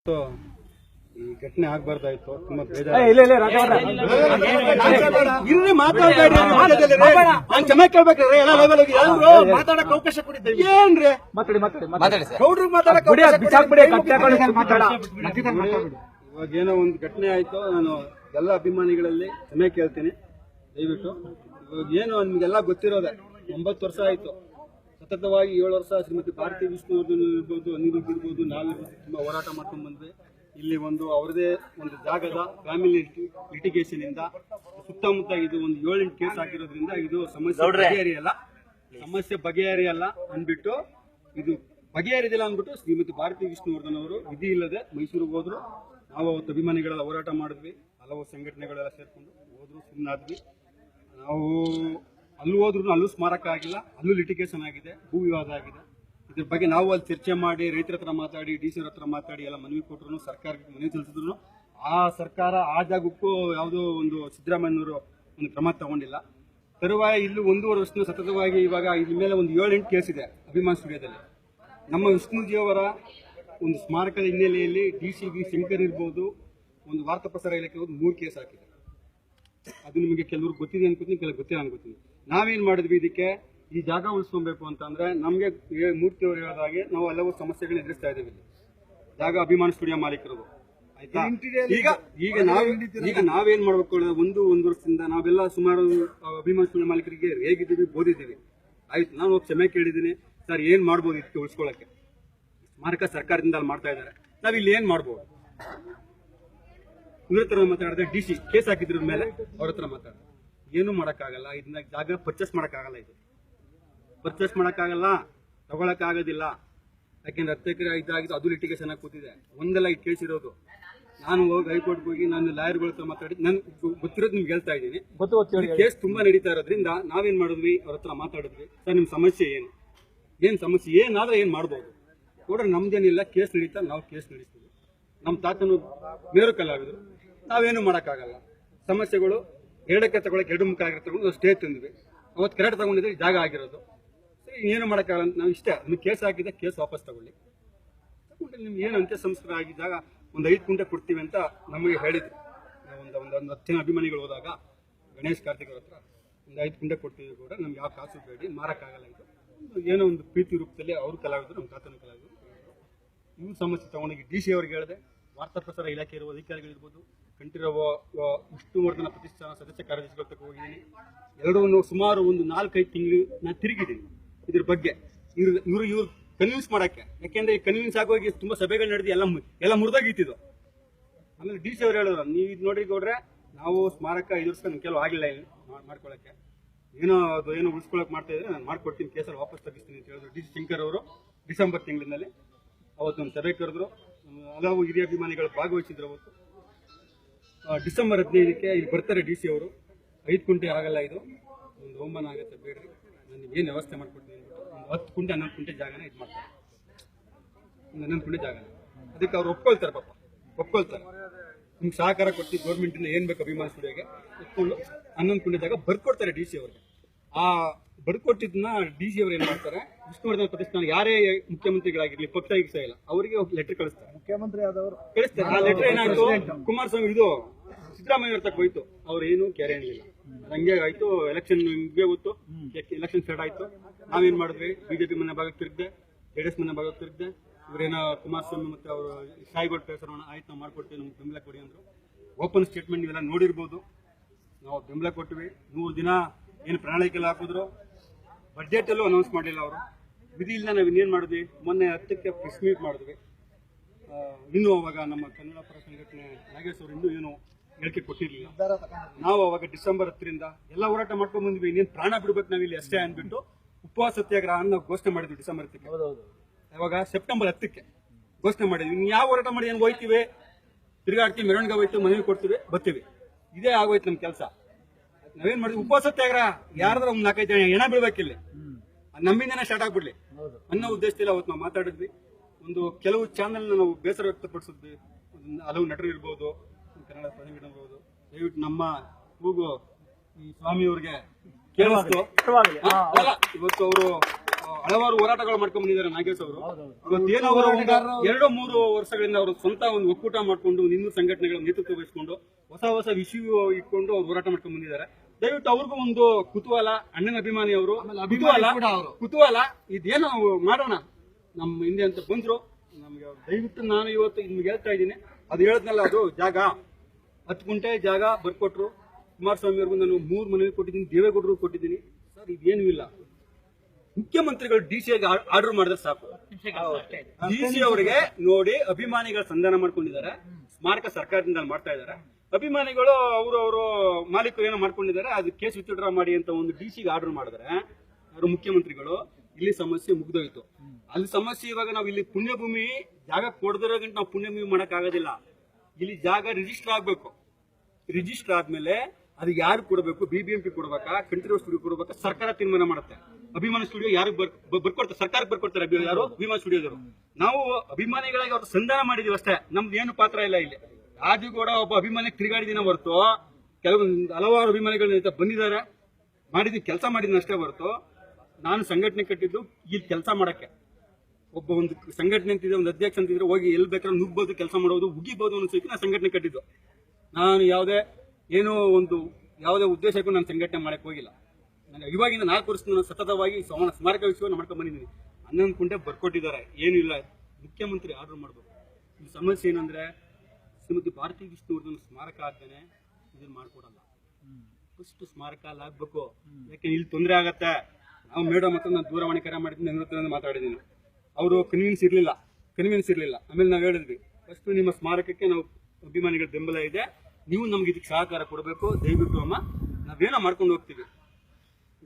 ಈ ಘಟನೆ ಆಗ್ಬಾರ್ದಾಯ್ತು ತುಂಬಾ ಬೇಜಾರು ಕೇಳ್ಬೇಕ್ರಿ ಎಲ್ಲ ಲೆವೆಲ್ ಮಾತಾಡಕ್ ಅವಕಾಶ ಕೊಟ್ಟಿದ್ದೇವೆ ಏನ್ರಿ ಮಾತಾಡಿ ಮಾತಾಡಿ ಗೌಡ್ರಿಗೆ ಮಾತಾಡಕ್ ಇವಾಗ ಏನೋ ಒಂದು ಘಟನೆ ಆಯ್ತು ನಾನು ಎಲ್ಲ ಅಭಿಮಾನಿಗಳಲ್ಲಿ ಕ್ಷಮೆ ಕೇಳ್ತೀನಿ ದಯವಿಟ್ಟು ಇವಾಗ ಏನು ನಿಮ್ಗೆಲ್ಲ ಗೊತ್ತಿರೋದೆ ಒಂಬತ್ತು ವರ್ಷ ಆಯ್ತು ಸತತವಾಗಿ ಏಳು ವರ್ಷ ಶ್ರೀಮತಿ ಭಾರತಿ ವಿಷ್ಣುವರ್ಧನ್ ಇರ್ಬೋದು ಅನಿಲ್ ಇರ್ಬೋದು ನಾವು ತುಂಬ ಹೋರಾಟ ಮಾಡ್ಕೊಂಡು ಬಂದ್ವಿ. ಇಲ್ಲಿ ಒಂದು ಅವರದೇ ಒಂದು ಜಾಗದ ಫ್ಯಾಮಿಲಿ ಲಿಟಿಗೇಷನ್ ಇಂದ ಸುತ್ತಮುತ್ತ ಇದು ಒಂದು ಏಳೆಂಟು ಕೇಸ್ ಹಾಕಿರೋದ್ರಿಂದ ಇದು ಸಮಸ್ಯೆ ಬಗೆಹರಿಯಲ್ಲ. ಸಮಸ್ಯೆ ಬಗೆಹರಿಯಲ್ಲ ಅಂದ್ಬಿಟ್ಟು ಇದು ಬಗೆಹರಿದಿಲ್ಲ ಅಂದ್ಬಿಟ್ಟು ಶ್ರೀಮತಿ ಭಾರತಿ ವಿಷ್ಣುವರ್ಧನ್ ಅವರು ವಿಧಿ ಇಲ್ಲದೆ ಮೈಸೂರಿಗೆ ಹೋದ್ರು. ನಾವು ಅವತ್ತು ಅಭಿಮಾನಿಗಳೆಲ್ಲ ಹೋರಾಟ ಮಾಡಿದ್ವಿ. ಹಲವು ಸಂಘಟನೆಗಳೆಲ್ಲ ಸೇರ್ಕೊಂಡು ಹೋದ್ರು ಸುಮ್ಮನಾದ್ವಿ ನಾವು ಅಲ್ಲೂ ಹೋದ್ರು ಅಲ್ಲೂ ಸ್ಮಾರಕ ಆಗಿಲ್ಲ, ಅಲ್ಲೂ ಲಿಟಿಗೇಷನ್ ಆಗಿದೆ, ಭೂ ವಿವಾದ ಆಗಿದೆ. ಇದ್ರ ಬಗ್ಗೆ ನಾವು ಅಲ್ಲಿ ಚರ್ಚೆ ಮಾಡಿ, ರೈತರ ಹತ್ರ ಮಾತಾಡಿ ಡಿ ಸಿ ಹತ್ರ ಮಾತಾಡಿ, ಎಲ್ಲ ಮನವಿ ಕೊಟ್ಟರು ಸರ್ಕಾರಕ್ಕೆ ಮನವಿ ಸಲ್ಲಿಸಿದ್ರು ಆ ಸರ್ಕಾರ ಆ ಜಾಗಕ್ಕೂ ಯಾವುದೋ ಒಂದು ಸಿದ್ದರಾಮಯ್ಯನವರು ಒಂದು ಕ್ರಮ ತಗೊಂಡಿಲ್ಲ. ತರುವಾಯ ಇಲ್ಲೂ ಒಂದೂವರೆ ವರ್ಷದಿಂದ ಸತತವಾಗಿ ಇವಾಗ ಇದ್ರ ಮೇಲೆ ಒಂದು ಏಳೆಂಟು ಕೇಸ್ ಇದೆ ಅಭಿಮಾನ್ ಸ್ಟುಡಿಯೋದಲ್ಲಿ. ನಮ್ಮ ವಿಷ್ಣುಜಿಯವರ ಒಂದು ಸ್ಮಾರಕದ ಹಿನ್ನೆಲೆಯಲ್ಲಿ ಡಿ ಸಿ ಬಿ ಶಂಕರ್ ಇರ್ಬೋದು, ಒಂದು ವಾರ್ತಾ ಪ್ರಸಾರ ಇಲಾಖೆ ಮೂರು ಕೇಸ್ ಹಾಕಿದೆ. ಅದು ನಿಮಗೆ ಕೆಲವರು ಗೊತ್ತಿದೆ ಅನ್ಕೋತೀನಿ ಕೆಲವು ಗೊತ್ತಿಲ್ಲ ಅನ್ಕೋತೀನಿ. ನಾವೇನ್ ಮಾಡಿದ್ವಿ ಇದಕ್ಕೆ? ಈ ಜಾಗ ಉಳಿಸ್ಕೊಬೇಕು ಅಂತಂದ್ರೆ ನಮಗೆ ಮೂರ್ತಿ ಅವರು ಹಾಗೆ ನಾವು ಹಲವು ಸಮಸ್ಯೆಗಳನ್ನ ಎದುರಿಸ್ತಾ ಇದ್ದೀವಿ ಇಲ್ಲಿ. ಜಾಗ ಅಭಿಮಾನ ಸ್ಟುಡಿಯೋ ಮಾಲೀಕರು ಆಯ್ತಾ? ಈಗ ಈಗ ನಾವ್ ಈಗ ನಾವೇನ್ ಮಾಡ್ಬೇಕು ಒಂದು ಒಂದು ವರ್ಷದಿಂದ ನಾವೆಲ್ಲ ಸುಮಾರು ಅಭಿಮಾನ ಸ್ಟುಡಿಯೋ ಮಾಲೀಕರಿಗೆ ಹೇಗಿದ್ದೀವಿ ಓದಿದ್ದೀವಿ ಆಯ್ತು ನಾನು ಕ್ಷಮೆ ಕೇಳಿದ್ದೀನಿ. ಸರ್ ಏನ್ ಮಾಡ್ಬೋದು ಇದಕ್ಕೆ ಉಳಿಸ್ಕೊಳ್ಳೋಕೆ ಸ್ಮಾರಕ ಸರ್ಕಾರದಿಂದ ಅಲ್ಲಿ ಮಾಡ್ತಾ ಇದ್ದಾರೆ. ನಾವ್ ಇಲ್ಲಿ ಏನ್ ಮಾಡ್ಬೋದು? ಇವ್ರ ಹತ್ರ ಮಾತಾಡಿದ್ರೆ ಡಿ ಸಿ ಕೇಸ್ ಹಾಕಿದ್ರ ಮೇಲೆ ಅವ್ರ ಹತ್ರ ಏನು ಮಾಡೋಕ್ಕಾಗಲ್ಲ ಇದನ್ನ ಜಾಗ ಪರ್ಚೇಸ್ ಮಾಡೋಕ್ಕಾಗಲ್ಲ ಇದು. ಪರ್ಚೇಸ್ ಮಾಡೋಕ್ಕಾಗಲ್ಲ ತಗೊಳಕ್ಕಾಗೋದಿಲ್ಲ. ಯಾಕೆಂದ್ರೆ ಹತ್ತು ಎಕರೆ ಇದಾಗಿದ್ದು ಅದು ಲಿಟಿಗೇಷನ್ ಆಗಿ ಕೂತಿದೆ. ಒಂದೆಲ್ಲ ಈ ಕೇಸ್ ಇರೋದು ನಾನು ಹೋಗಿ ಹೈಕೋರ್ಟ್ಗೆ ಹೋಗಿ ನಾನು ಲಾಯರ್ಗಳ ಹತ್ರ ಮಾತಾಡಿ ನನ್ ಗೊತ್ತಿರೋದು ನಿಮ್ಗೆ ಹೇಳ್ತಾ ಇದ್ದೀನಿ. ಕೇಸ್ ತುಂಬಾ ನಡೀತಾ ಇರೋದ್ರಿಂದ ನಾವೇನ್ ಮಾಡಿದ್ವಿ? ಅವ್ರ ಹತ್ರ ಮಾತಾಡಿದ್ವಿ. ಸರ್ ನಿಮ್ ಸಮಸ್ಯೆ ಏನು? ಏನ್ ಸಮಸ್ಯೆ? ಏನಾದ್ರೆ ಏನ್ ಮಾಡ್ಬೋದು? ನೋಡ್ರಿ ನಮ್ದೇನಿಲ್ಲ ಕೇಸ್ ನಡೀತಾ ನಾವು ಕೇಸ್ ನಡೆಸ್ತೀವಿ. ನಮ್ಮ ತಾತನು ಮೇರು ಕಲಾವಿದರು ನಾವೇನು ಮಾಡೋಕ್ಕಾಗಲ್ಲ. ಸಮಸ್ಯೆಗಳು ಎರಡಕ್ಕೆ ತಗೊಳಕ್ಕೆ ಎರಡು ಮುಖ ಆಗಿರ್ತಾರೆ ಒಂದು ಸ್ಟೇ ತಂದ್ವಿ ಅವತ್ತು ಕರೆಕ್ಟ್ ತಗೊಂಡಿದ್ರೆ ಜಾಗ ಆಗಿರೋದು. ಸರಿ ಏನು ಮಾಡೋಕ್ಕಾಗಲ್ಲ ನಾವು ಇಷ್ಟೇ ನಿಮ್ಗೆ ಕೇಸ್ ಹಾಕಿದ್ರೆ ಕೇಸ್ ವಾಪಸ್ ತಗೊಳ್ಳಿ. ತಗೊಂಡು ನಿಮ್ಗೆ ಏನು ಅಂತ್ಯ ಸಂಸ್ಕಾರ ಆಗಿದ್ದಾಗ ಒಂದು ಐದು ಕುಂಟೆ ಕೊಡ್ತೀವಿ ಅಂತ ನಮಗೆ ಹೇಳಿದ್ರು. ಒಂದು ಒಂದು ಒಂದು ಹತ್ತು ಜನ ಅಭಿಮಾನಿಗಳು ಹೋದಾಗ, ಗಣೇಶ್ ಕಾರ್ತಿಕ್ ಹತ್ರ ಒಂದು ಐದು ಕುಂಟೆ ಕೊಡ್ತೀವಿ ಕೂಡ ನಮ್ಗೆ ಯಾವ ಕಾಸು ಬೇಡಿ, ಮಾರಕ್ಕಾಗಲ್ಲ ಇದು. ಏನೋ ಒಂದು ಪ್ರೀತಿ ರೂಪದಲ್ಲಿ ಅವ್ರ ಕಲಾವಿದರು, ನಮ್ಮ ತಾತನ ಕಲಾವಿದರು. ಇವ್ರ ಸಮಸ್ಯೆ ತಗೊಂಡೋಗಿ ಡಿ ಸಿ ಅವ್ರಿಗೆ ಹೇಳಿದೆ ವಾರ್ತಾ ಪ್ರಸಾರ ಇಲಾಖೆ ಇರುವ ಅಧಿಕಾರಿಗಳಿರ್ಬೋದು ಕಂಠೀರವ ವಿಷ್ಣುವರ್ಧನ ಪ್ರತಿಷ್ಠಾನ ಸದಸ್ಯ ಕಾರ್ಯದರ್ಶಿಗಳ ಹೋಗಿದ್ದೀನಿ ಎಲ್ಲರೂ ಸುಮಾರು ಒಂದು ನಾಲ್ಕೈದು ತಿಂಗಳು ನಾನು ತಿರುಗಿದ್ದೀನಿ ಇದ್ರ ಬಗ್ಗೆ. ಇವ್ರು, ಇವರು, ಇವ್ರು ಕನ್ವಿನ್ಸ್ ಮಾಡೋಕ್ಕೆ. ಯಾಕೆಂದ್ರೆ ಕನ್ವಿನ್ಸ್ ಆಗೋಗಿ ತುಂಬ ಸಭೆಗಳು ನಡೆದು ಎಲ್ಲ ಎಲ್ಲ ಮುರಿದಾಗಿತ್ತಿದ್ದು. ಆಮೇಲೆ ಡಿ ಸಿ ಅವ್ರು ಹೇಳಿದ್ರು ನೀವು ಇದು ನೋಡಿ ಗೌಡ್ರೆ, ನಾವು ಸ್ಮಾರಕ ಐದು ವರ್ಷ ಕೆಲವು ಆಗಿಲ್ಲ ಇಲ್ಲಿ ಮಾಡ್- ಮಾಡ್ಕೊಳಕ್ಕೆ. ಏನೋ ಅದು ಏನೋ ಉಳಿಸ್ಕೊಳಕ್ ಮಾಡ್ತಾ ಇದ್ರೆ ನಾನು ಮಾಡ್ಕೊಡ್ತೀನಿ, ಕೇಸಲ್ಲಿ ವಾಪಸ್ ತಗಿಸ್ತೀನಿ ಅಂತ ಹೇಳಿದ್ರು ಡಿ ಸಿ ಶಂಕರ್ ಅವರು ಡಿಸೆಂಬರ್ ತಿಂಗಳಿನಲ್ಲಿ. ಅವತ್ತು ಒಂದು ಸಭೆ ಕರೆದ್ರು. ಹಲವು ಹಿರಿಯ ಅಭಿಮಾನಿಗಳು ಭಾಗವಹಿಸಿದ್ರು ಅವತ್ತು. ಡಿಸೆಂಬರ್ ಹದಿನೈದಕ್ಕೆ ಇಲ್ಲಿ ಬರ್ತಾರೆ ಡಿ ಸಿ ಅವರು. ಐದು ಕುಂಟೆ ಆಗಲ್ಲ ಇದು. ಒಂದು ಹೋಮನ ಆಗುತ್ತೆ ಬೇಡ್ರಿ. ನಾನು ಏನು ವ್ಯವಸ್ಥೆ ಮಾಡಿಕೊಡ್ತೀನಿ ಒಂದು ಹತ್ತು ಕುಂಟೆ, ಹನ್ನೊಂದು ಕುಂಟೆ ಜಾಗನ ಇದು ಮಾಡ್ತಾರೆ. ಒಂದು ಹನ್ನೊಂದು ಕುಂಟೆ ಜಾಗನ. ಅದಕ್ಕೆ ಅವ್ರು ಒಪ್ಕೊಳ್ತಾರೆ ಪಾಪ. ಒಪ್ಕೊಳ್ತಾರೆ. ನಿಮ್ಗೆ ಸಹಕಾರ ಕೊಟ್ಟು ಗೌರ್ಮೆಂಟಿಂದ ಏನು ಬೇಕು ಅಭಿಮಾನ ಸ್ಟುಡಿಯೋಗೆ ಒಪ್ಕೊಂಡು ಹನ್ನೊಂದು ಕುಂಟೆ ಜಾಗ ಬರ್ಕೊಡ್ತಾರೆ ಡಿ ಸಿ ಅವ್ರಿಗೆ. ಆ ಬರ್ಕೊಟ್ಟಿದ್ದನ್ನ ಡಿ ಸಿ ಅವ್ರು ಏನು ಮಾಡ್ತಾರೆ? ವಿಷ್ಣುವರ್ಧನ ಪ್ರತಿಷ್ಠಾನ ಯಾರೇ ಮುಖ್ಯಮಂತ್ರಿಗಳಾಗಿರ್ಲಿ ಪಕ್ಷ ಈಗ ಇಲ್ಲ. ಅವರಿಗೆ ಲೆಟರ್ ಕಳಿಸ್ತಾರೆ. ಮುಖ್ಯಮಂತ್ರಿ ಆದವರು. ಕಳಿಸ್ತಾರೆ. ಆ ಲೆಟರ್ ಏನಾಯ್ತು ಕುಮಾರಸ್ವಾಮಿ ಇದು ಸಿದ್ದರಾಮಯ್ಯ ಅವ್ರ ತಕ್ಕ ಹೋಯ್ತು. ಅವ್ರು ಏನು ಕ್ಯಾರೆ ಏನಿಲ್ಲ. ಹಂಗೆ ಆಯ್ತು ಎಲೆಕ್ಷನ್ ನಿಮ್ಗೆ ಗೊತ್ತು ಎಲೆಕ್ಷನ್ ಸ್ಟಾರ್ಟ್ ಆಯ್ತು. ನಾವೇನ್ ಮಾಡಿದ್ವಿ? ಬಿಜೆಪಿ ಮನೆ ಭಾಗಕ್ಕೆ ತಿರುಗಿದೆ ಎಸ್ ಮನೆ ಭಾಗಕ್ಕೆ ತಿರುಗಿದೆ. ಇವ್ರೇನೋ ಕುಮಾರಸ್ವಾಮಿ ಮತ್ತೆ ಅವರು ಸಾಯಿಗೋಡ್ ಕಳಿಸೋಣ ಆಯ್ತು ನಾವು ಮಾಡ್ಕೊಡ್ತೀವಿ ನಮ್ಗೆ ಬೆಂಬಲ ಕೊಡಿ ಅಂದ್ರು. ಓಪನ್ ಸ್ಟೇಟ್ಮೆಂಟ್ ನೀವೆಲ್ಲ ನೋಡಿರ್ಬೋದು. ನಾವು ಬೆಂಬಲ ಕೊಟ್ಟಿವಿ ನೂರು ದಿನ ಏನು ಪ್ರಣಾಳಿಕೆಲ್ಲ ಹಾಕಿದ್ರು. ಬಜೆಟ್ ಅಲ್ಲೂ ಅನೌನ್ಸ್ ಮಾಡಲಿಲ್ಲ ಅವರು. ವಿಧಿ ಇಲ್ಲ ನಾವು ಇನ್ನೇನು ಮಾಡಿದ್ವಿ? ಮೊನ್ನೆ ಹತ್ತಕ್ಕೆ ಪ್ರೆಸ್ ಮೀಟ್ ಮಾಡಿದ್ವಿ. ಇನ್ನೂ ಅವಾಗ ನಮ್ಮ ಕನ್ನಡ ಪರ ಸಂಘಟನೆ ನಾಗೇಶ್ ಅವರು ಇನ್ನೂ ಏನು ಹೇಳಿಕೆ ಕೊಟ್ಟಿರಲಿಲ್ಲ. ನಾವು ಅವಾಗ ಡಿಸೆಂಬರ್ ಹತ್ತರಿಂದ ಎಲ್ಲ ಹೋರಾಟ ಮಾಡ್ಕೊಂಡು ಬಂದ್ವಿ. ಇನ್ನೇನು ಪ್ರಾಣ ಬಿಡ್ಬೇಕು ನಾವು ಇಲ್ಲಿ ಅಷ್ಟೇ ಅಂದ್ಬಿಟ್ಟು ಉಪವಾಸ ಸತ್ಯಾಗ್ರಹ ನಾವು ಘೋಷಣೆ ಮಾಡಿದ್ವಿ ಡಿಸೆಂಬರ್ ಹತ್ತಕ್ಕೆ. ಅವಾಗ ಸೆಪ್ಟೆಂಬರ್ ಹತ್ತಕ್ಕೆ ಘೋಷಣೆ ಮಾಡಿದ್ವಿ. ಇನ್ನು ಯಾವ ಹೋರಾಟ ಮಾಡಿ ಏನು ಹೋಯ್ತೀವಿ? ತಿರುಗಾಡ್ತೀವಿ ಮೆರವಣಿಗೆ ಹೋಯ್ತು ಮನವಿ ಕೊಡ್ತೀವಿ ಬರ್ತೀವಿ. ಇದೇ ಆಗೋಯ್ತು ನಮ್ಮ ಕೆಲಸ. ನಾವೇನ್ ಮಾಡಿದ್ವಿ? ಉಪವಾಸ ಸತ್ಯಾಗ್ರಹ ಯಾರಾದ್ರೂ ಒಂದು ನಾಲ್ಕೈದು ಜನ ಹೆಣ ಬೀಳ್ಬೇಕಿಲ್ಲಿ. ನಮ್ಮಿಂದನೇ ಸ್ಟಾರ್ಟ್ ಆಗ್ಬಿಡ್ಲಿ. ಅನ್ನೋ ಉದ್ದೇಶದಲ್ಲಿ ಅವತ್ತು ನಾವು ಮಾತಾಡಿದ್ವಿ. ಒಂದು ಕೆಲವು ಚಾನೆಲ್ ನಾವು ಬೇಸರ ವ್ಯಕ್ತಪಡಿಸಿದ್ವಿ. ಹಲವು ನಟರು ಇರ್ಬೋದು ಕನ್ನಡ ಇರ್ಬೋದು. ದಯವಿಟ್ಟು ನಮ್ಮ ಕೂಗು ಈ ಸ್ವಾಮಿಯವ್ರಿಗೆ ಕೇಳಿಸ್ತು ಇಷ್ಟವಾಗಲಿ ಹಾ, ಅಲ್ಲ ಇವತ್ತು ಅವರು ಹಲವಾರು ಹೋರಾಟಗಳು ಮಾಡ್ಕೊಂಡ್ ಬಂದಿದ್ದಾರೆ ನಾಗೇಶ್ ಅವರು. ಇವತ್ತೇನು ಅವರು ಎರಡು ಮೂರು ವರ್ಷಗಳಿಂದ ಅವರು ಸ್ವಂತ ಒಂದು ಒಕ್ಕೂಟ ಮಾಡ್ಕೊಂಡು ಹಿಂದೂ ಸಂಘಟನೆಗಳ ನೇತೃತ್ವ ವಹಿಸಿಕೊಂಡು ಹೊಸ ಹೊಸ ವಿಷಯ ಇಟ್ಕೊಂಡು ಅವ್ರು ಹೋರಾಟ ಮಾಡ್ಕೊಂಡ್ ಬಂದಿದ್ದಾರೆ. ದಯವಿಟ್ಟು ಅವ್ರಿಗೂ ಒಂದು ಕುತೂಹಲ ಅಣ್ಣನ ಅಭಿಮಾನಿ ಅವರು. ಕುತೂಹಲ ಕುತೂಹಲ ಇದೇನೋ ನಾವು ಮಾಡೋಣ? ನಮ್ಮ ಹಿಂದೆ ಅಂತ ಬಂದ್ರು. ನಮ್ಗೆ ದಯವಿಟ್ಟು ನಾನು ಇವತ್ತು ನಿಮ್ಗೆ ಹೇಳ್ತಾ ಇದ್ದೀನಿ. ಅದು ಹೇಳದ್ನಲ್ಲ ಅದು ಜಾಗ. ಹತ್ತು ಗುಂಟೆ ಜಾಗ ಬರ್ಕೊಟ್ರು. ಕುಮಾರಸ್ವಾಮಿ ಅವ್ರಿಗೂ ನಾನು ಮೂರು ಮನೆ ಕೊಟ್ಟಿದ್ದೀನಿ ದೇವೇಗೌಡರು ಕೊಟ್ಟಿದ್ದೀನಿ. ಸರ್ ಇದೇನು ಇಲ್ಲ. ಮುಖ್ಯಮಂತ್ರಿಗಳು ಡಿ ಸಿ ಆರ್ಡರ್ ಮಾಡಿದ್ರೆ ಸಾಕು. ಡಿ ಸಿ ಅವರಿಗೆ ನೋಡಿ ಅಭಿಮಾನಿಗಳ ಸಂಧಾನ ಮಾಡ್ಕೊಂಡಿದ್ದಾರೆ. ಸ್ಮಾರಕ ಸರ್ಕಾರದಿಂದ ಮಾಡ್ತಾ ಇದ್ದಾರೆ. ಅಭಿಮಾನಿಗಳು ಅವರು ಅವರು ಮಾಲೀಕರು ಏನೋ ಮಾಡ್ಕೊಂಡಿದ್ದಾರೆ, ಅದು ಕೇಸ್ ವಿತ್ಡ್ರಾ ಮಾಡಿ ಅಂತ ಒಂದು ಡಿ ಸಿಗೆ ಆರ್ಡರ್ ಮಾಡಿದ್ರೆ, ಅವರು ಮುಖ್ಯಮಂತ್ರಿಗಳು, ಇಲ್ಲಿ ಸಮಸ್ಯೆ ಮುಗ್ದೋಯ್ತು. ಅಲ್ಲಿ ಸಮಸ್ಯೆ ಇವಾಗ ನಾವು ಇಲ್ಲಿ ಪುಣ್ಯಭೂಮಿ, ಜಾಗ ಕೊಡದಿರೋ ನಾವು ಪುಣ್ಯಭೂಮಿ ಮಾಡಕ್ ಆಗೋದಿಲ್ಲ ಇಲ್ಲಿ ಜಾಗ ರಿಜಿಸ್ಟರ್ ಆಗ್ಬೇಕು. ರಿಜಿಸ್ಟರ್ ಆದ್ಮೇಲೆ ಅದು ಯಾರು ಕೊಡಬೇಕು? ಬಿಬಿಎಂಪಿ ಕೊಡ್ಬೇಕಾ? ಕಂಟ್ರಿ ಸ್ಟುಡಿಯೋ ಕೊಡ್ಬೇಕಾ? ಸರ್ಕಾರ ತೀರ್ಮಾನ ಮಾಡುತ್ತೆ. ಅಭಿಮಾನ ಸ್ಟುಡಿಯೋ ಯಾರು ಬರ್ಕೊಡ್ತಾರೆ ಸರ್ಕಾರಕ್ಕೆ ಬರ್ಕೊಡ್ತಾರೆ ಯಾರು? ಅಭಿಮಾನ ಸ್ಟುಡಿಯೋದವರು ನಾವು ಅಭಿಮಾನಿಗಳಾಗಿ ಅವ್ರ ಸಂಧಾನ ಮಾಡಿದೀವಿ ಅಷ್ಟೇ. ನಮ್ದು ಏನು ಪಾತ್ರ ಇಲ್ಲ ಇಲ್ಲಿ. ರಾಜುಗೌಡ ಒಬ್ಬ ಅಭಿಮಾನಿ ತಿರುಗಾಡಿದಿನ ಹೊರತು ಕೆಲವೊಂದು ಹಲವಾರು ಅಭಿಮಾನಿಗಳ ಬಂದಿದ್ದಾರೆ. ಮಾಡಿದ ಕೆಲಸ ಮಾಡಿದ ಅಷ್ಟೇ ಹೊರತು ನಾನು ಸಂಘಟನೆ ಕಟ್ಟಿದ್ದು ಇಲ್ಲಿ ಕೆಲಸ ಮಾಡಕ್ಕೆ. ಒಬ್ಬ ಒಂದು ಸಂಘಟನೆ ಅಂತಿದ್ರೆ ಒಂದು ಅಧ್ಯಕ್ಷ ಅಂತಿದ್ರೆ ಹೋಗಿ ಎಲ್ಲಿ ಬೇಕಾದ್ರೆ ನುಗ್ಬೋದು, ಕೆಲಸ ಮಾಡೋದು, ಉಗಿಬೋದು ಅನ್ನೋ ಸಹಿತ ನಾನು ಸಂಘಟನೆ ಕಟ್ಟಿದ್ದು. ನಾನು ಯಾವುದೇ, ಏನೋ ಒಂದು ಯಾವುದೇ ಉದ್ದೇಶಕ್ಕೂ ನಾನು ಸಂಘಟನೆ ಮಾಡಕ್ಕೆ ಹೋಗಿಲ್ಲ. ನಾನು ಇವಾಗಿಂದ ನಾಲ್ಕು ವರ್ಷದಿಂದ ನಾನು ಸತತವಾಗಿ ಸಮ- ಸ್ಮಾರಕ ವಿಷಯವನ್ನು ಮಾಡ್ಕೊಂಡು ಬಂದಿದ್ದೀನಿ. ಹನ್ನೊಂದು ಕುಂಟೆ ಬರ್ಕೊಟ್ಟಿದ್ದಾರೆ. ಇಲ್ಲ ಮುಖ್ಯಮಂತ್ರಿ ಆರ್ಡರ್ ಮಾಡಬೇಕು. ಈ ಸಮಸ್ಯೆ ಏನಂದ್ರೆ ಶ್ರೀಮತಿ ಭಾರತಿ ವಿಷ್ಣುವರ್ಧನ್ ಸ್ಮಾರಕ ಆಗ್ತಾನೆ ಇದನ್ನ ಮಾಡ್ಕೊಡಲ್ಲ. ಫಸ್ಟ್ ಸ್ಮಾರಕ ಅಲ್ಲಿ ಆಗ್ಬೇಕು. ಯಾಕೆ ಇಲ್ಲಿ ತೊಂದರೆ ಆಗತ್ತೆ? ನಾವು ಮೇಡಮ್ ಹತ್ರ ನಾನು ದೂರವಾಣಿ ಕರೆ ಮಾಡಿದ್ದೀನಿ ನನ್ನ ಹತ್ರ ಮಾತಾಡಿದ್ದೀನಿ ಅವರು ಕನ್ವಿನ್ಸ್ ಇರಲಿಲ್ಲ. ಕನ್ವಿನ್ಸ್ ಇರಲಿಲ್ಲ. ಆಮೇಲೆ ನಾವು ಹೇಳಿದ್ವಿ. ಫಸ್ಟ್ ನಿಮ್ಮ ಸ್ಮಾರಕಕ್ಕೆ ನಾವು ಅಭಿಮಾನಿಗಳ ಬೆಂಬಲ ಇದೆ. ನೀವು ನಮ್ಗೆ ಇದಕ್ಕೆ ಸಹಕಾರ ಕೊಡಬೇಕು. ದಯವಿಟ್ಟು ಅಮ್ಮ ನಾವೇನೋ ಮಾಡ್ಕೊಂಡು ಹೋಗ್ತೀವಿ.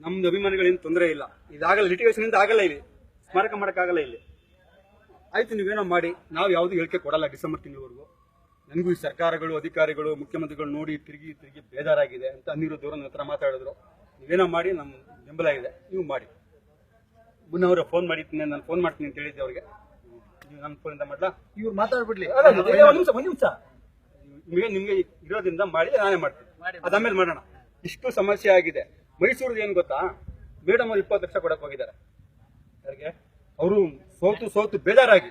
ನಮ್ದು ಅಭಿಮಾನಿಗಳೇನು ತೊಂದರೆ ಇಲ್ಲ. ಇದಾಗಲ್ಲ ಲಿಟಿಗೇಷನ್ ಇಂದ ಆಗಲ್ಲ ಇಲ್ಲಿ. ಸ್ಮಾರಕ ಮಾಡೋಕ್ಕಾಗಲ್ಲ ಇಲ್ಲಿ. ಆಯ್ತು ನೀವೇನೋ ಮಾಡಿ. ನಾವು ಯಾವುದು ಹೇಳಿಕೆ ಕೊಡಲ್ಲ ಡಿಸೆಂಬರ್ ತಿಂಗಳವರೆಗೂ. ನನಗೂ ಈ ಸರ್ಕಾರಗಳು ಅಧಿಕಾರಿಗಳು ಮುಖ್ಯಮಂತ್ರಿಗಳು ನೋಡಿ ತಿರುಗಿ ತಿರುಗಿ ಬೇಜಾರಾಗಿದೆ ಅಂತ ಅನಿರುದ್ಧವರು ನನ್ನ ಹತ್ರ ಮಾತಾಡಿದ್ರು. ನೀವೇನೋ ಮಾಡಿ ನಮ್ಮ ಬೆಂಬಲ ಇದೆ. ನೀವು ಮಾಡಿ. ಮುನ್ನ ಅವರ ಫೋನ್ ಮಾಡಿದ್ದೀನಿ ನಾನು ಫೋನ್ ಮಾಡ್ತೀನಿ ಅಂತ ಹೇಳಿದ್ದೆ ಅವ್ರಿಗೆ. ನೀವು ನನ್ನ ಫೋನಿಂದ ಮಾಡ್ಲಾ? ಇವ್ರು ಮಾತಾಡ್ಬಿಡ್ಲಿ. ನಿಮಿಷ ಒಂದ್ ನಿಮಿಷ. ನಿಮಗೆ ನಿಮ್ಗೆ ಇರೋದ್ರಿಂದ ಮಾಡಿ ನಾನೇ ಮಾಡ್ತೀನಿ. ಅದಾದ್ಮೇಲೆ ಮಾಡೋಣ. ಇಷ್ಟು ಸಮಸ್ಯೆ ಆಗಿದೆ. ಮೈಸೂರದ್ದು ಏನು ಗೊತ್ತಾ? ಮೇಡಮ್ ಅವ್ರು ಇಪ್ಪತ್ತು ಲಕ್ಷ ಕೊಡಕ್ಕೆ ಹೋಗಿದ್ದಾರೆ. ಯಾರಿಗೆ? ಅವರು ಸೋತು ಸೋತು ಬೇಜಾರಾಗಿ.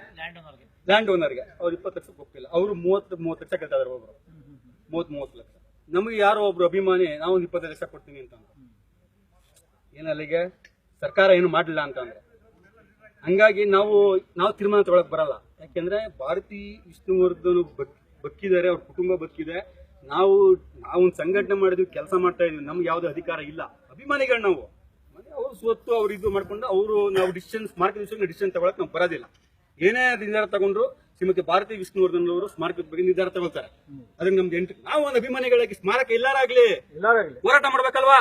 ಲ್ಯಾಂಡ್ ಓನರ್ಗೆ ಅವ್ರು ಇಪ್ಪತ್ತು ಲಕ್ಷಕ್ಕೆ ಹೋಗ್ತಿಲ್ಲ. ಅವರು ಮೂವತ್ತು ಮೂವತ್ತು ಲಕ್ಷ ಕೇಳ್ತಾ ಇದಾರೆ ಒಬ್ರು. ಮೂವತ್ತು ಮೂವತ್ತು ಲಕ್ಷ. ನಮಗೆ ಯಾರೋ ಒಬ್ರು ಅಭಿಮಾನಿ, ನಾವು ಇಪ್ಪತ್ತೈದು ಲಕ್ಷ ಕೊಡ್ತೀನಿ ಅಂತ ಏನಲ್ಲಿಗೆ ಸರ್ಕಾರ ಏನು ಮಾಡಲಿಲ್ಲ ಅಂತಂದ್ರೆ ಹಂಗಾಗಿ ನಾವು ನಾವು ತೀರ್ಮಾನ ತಗೊಳಕ್ ಬರಲ್ಲ. ಯಾಕೆಂದ್ರೆ ಭಾರತಿ ವಿಷ್ಣುವರ್ಧನ್ ಬಕ್- ಬಕ್ಕಿದ್ದಾರೆ, ಅವ್ರ ಕುಟುಂಬ ಬದುಕಿದೆ ನಾವು ನಾವು ಒಂದು ಸಂಘಟನೆ ಮಾಡಿದ್ವಿ, ಕೆಲಸ ಮಾಡ್ತಾ ಇದೀವಿ. ನಮ್ಗೆ ಯಾವ್ದು ಅಧಿಕಾರ ಇಲ್ಲ. ಅಭಿಮಾನಿಗಳು ನಾವು. ಅವ್ರು ಸ್ವತ್ತು ಅವ್ರು ಇದು ಮಾಡ್ಕೊಂಡು, ಅವರು ನಾವು ಡಿಸಿಷನ್ ಮಾರ್ಕೆಟ್ ಡಿಸಿಷನ್ ತಗೊಳಕ್ ನಾವು ಬರೋದಿಲ್ಲ. ಏನೇ ನಿರ್ಧಾರ ತಗೊಂಡ್ರು ಶ್ರೀಮತಿ ಭಾರತಿ ವಿಷ್ಣುವರ್ಧನ್ ಅವರು ಸ್ಮಾರಕದ ಬಗ್ಗೆ ನಿರ್ಧಾರ ತಗೊಳ್ತಾರೆ. ಅದಕ್ಕೆ ನಮ್ದು ಎಂಟು ನಾವು ಒಂದು ಅಭಿಮಾನಿಗಳಾಗಿ ಸ್ಮಾರಕ ಎಲ್ಲಾರಾಗ್ಲಿ ಹೋರಾಟ ಮಾಡ್ಬೇಕಲ್ವಾ?